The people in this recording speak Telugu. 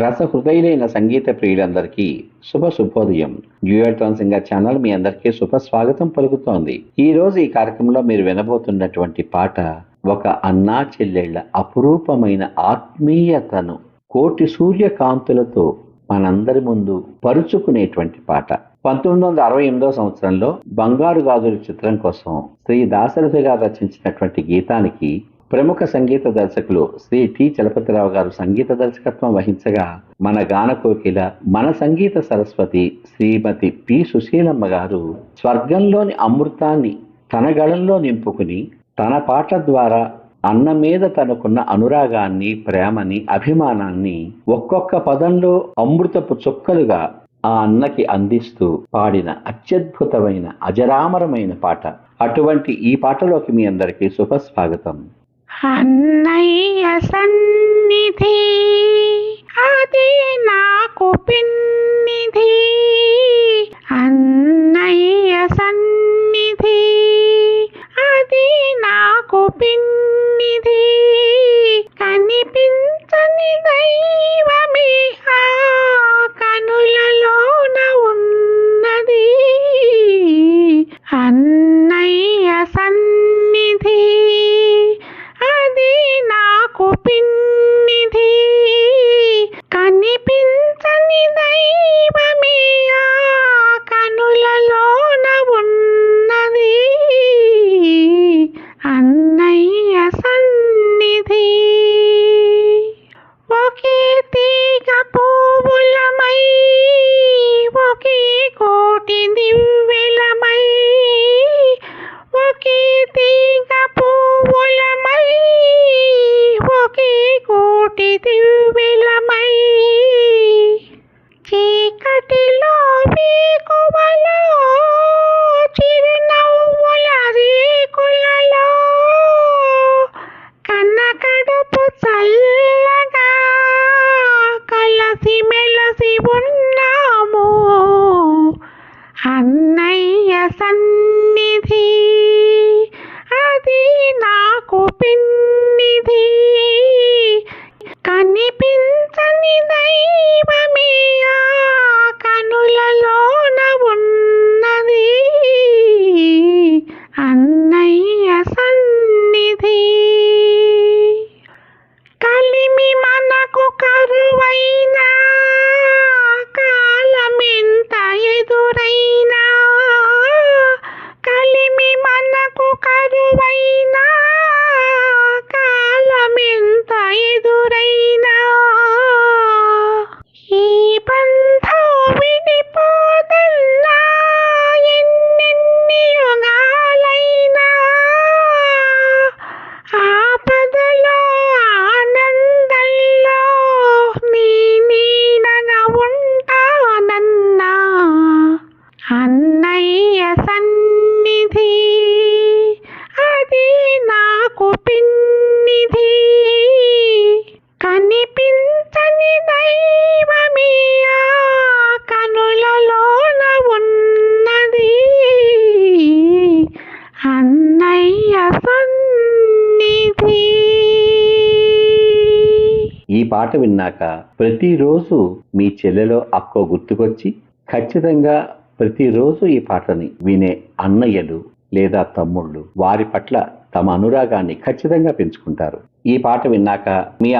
రస హృదయులైన సంగీత ప్రియులందరికీ శుభ శుభోదయం. డ్యూయల్టోన్ సింగర్ ఛానల్ మీ అందరికీ శుభ స్వాగతం పలుకుతోంది. ఈ రోజు ఈ కార్యక్రమంలో మీరు వినబోతున్నటువంటి పాట ఒక అన్నా చెల్లెళ్ళ అపురూపమైన ఆత్మీయతను కోటి సూర్యకాంతులతో మనందరి ముందు పరుచుకునేటువంటి పాట. పంతొమ్మిది వందల అరవై ఎనిమిదో సంవత్సరంలో బంగారు గాజుల చిత్రం కోసం శ్రీ దాశరథి గారు రచించినటువంటి గీతానికి ప్రముఖ సంగీత దర్శకులు శ్రీ టి. చలపతిరావు గారు సంగీత దర్శకత్వం వహించగా మన గాన కోకిల మన సంగీత సరస్వతి శ్రీమతి పి. సుశీలమ్మ గారు స్వర్గంలోని అమృతాన్ని తన గళంలో నింపుకుని తన పాట ద్వారా అన్న మీద తనకున్న అనురాగాన్ని ప్రేమని అభిమానాన్ని ఒక్కొక్క పదంలో అమృతపు చుక్కలుగా ఆ అన్నకి అందిస్తూ పాడిన అత్యద్భుతమైన అజరామరమైన పాట. అటువంటి ఈ పాటలోకి మీ అందరికీ శుభస్వాగతం. అన్నయ్య సన్నిధి అది నాకు పిన్నిధి. అన్నయ్య సన్నిధి అది నాకు పిన్నిధి. కనిపించని దైవమే ఆ కనులలోన ఉన్నది. అన్నయ్య సన్ని కనిపించని దైవమే ఆ కనులలోన ఉన్నది అన్నయ్య సన్నిధి. ఒకే తీగ పువ్వులమై ఒకే కోటి దివ్వెలమై ఒకే తీగ పువ్వులమై ఒకే కోటి దివ్వెలమై కనిపించని దైవమే. ఈ పాట విన్నాక ప్రతిరోజు మీ చెల్లెలో అక్కో గుర్తుకొచ్చి ఖచ్చితంగా ప్రతిరోజు ఈ పాటని వినే అన్నయ్యలు లేదా తమ్ముళ్ళు వారి పట్ల తమ అనురాగాన్ని ఖచ్చితంగా పెంచుకుంటారు. ఈ పాట విన్నాక మీ